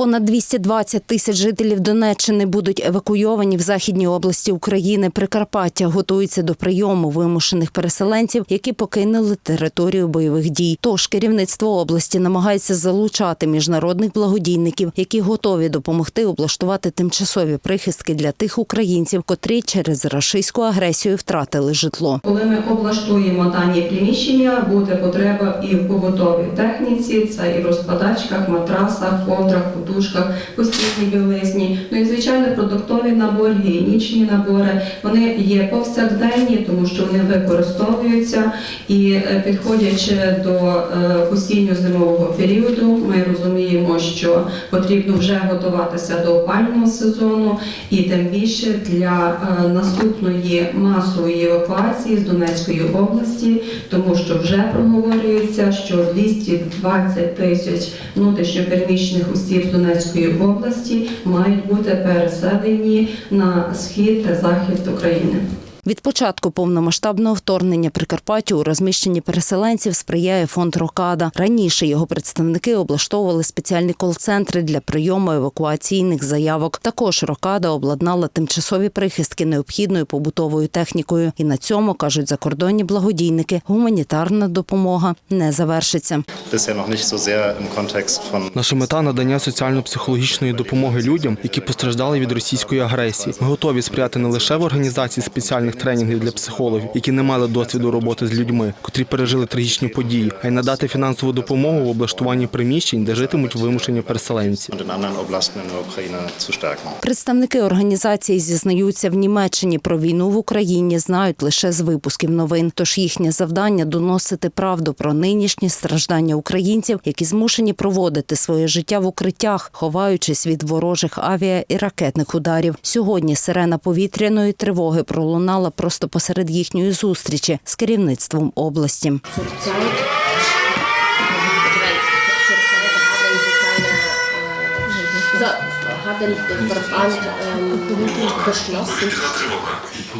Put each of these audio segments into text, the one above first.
Понад 220 тисяч жителів Донеччини будуть евакуйовані в західній області України. Прикарпаття готується до прийому вимушених переселенців, які покинули територію бойових дій. Тож керівництво області намагається залучати міжнародних благодійників, які готові допомогти облаштувати тимчасові прихистки для тих українців, котрі через рашистську агресію втратили житло. Коли ми облаштуємо дані приміщення, буде потреба і в побутовій техніці, це і в розкладачках, матрасах, ковдрах, подушках, постільній білизні. Ну і звичайно, продуктові набори, гігієнічні набори. Вони є повсякденні, тому що вони використовуються і е, підходячи до е, осінньо-зимового періоду, ми розуміємо, що потрібно вже готуватися до опального сезону, і тим більше для е, наступної масової евакуації з Донецької області, тому що вже проговорюється, що 220 тисяч внутрішньопереміщених осіб Донецької області мають бути переселені на схід та захід України. Від початку повномасштабного вторгнення Прикарпаттю у розміщенні переселенців сприяє фонд Рокада. Раніше його представники облаштовували спеціальні кол-центри для прийому евакуаційних заявок. Також Рокада обладнала тимчасові прихистки необхідною побутовою технікою. І на цьому кажуть закордонні благодійники. Гуманітарна допомога не завершиться. Наша мета надання соціально-психологічної допомоги людям, які постраждали від російської агресії. Ми готові сприяти не лише в організації спеціальних тренінгів для психологів, які не мали досвіду роботи з людьми, котрі пережили трагічні події, а й надати фінансову допомогу в облаштуванні приміщень, де житимуть вимушені переселенці. Представники організації зізнаються в Німеччині про війну в Україні знають лише з випусків новин. Тож їхнє завдання доносити правду про нинішні страждання українців, які змушені проводити своє життя в укриттях, ховаючись від ворожих авіа і ракетних ударів. Сьогодні сирена повітряної тривоги пролунала просто посеред їхньої зустрічі з керівництвом області.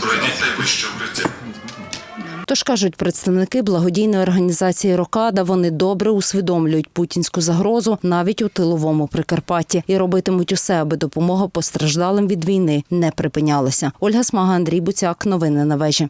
Пройдіть найвище укриття. Тож кажуть представники благодійної організації Рокада, вони добре усвідомлюють путінську загрозу навіть у тиловому Прикарпатті і робитимуть усе, аби допомога постраждалим від війни не припинялася. Ольга Смага, Андрій Буцяк. Новини на вежі.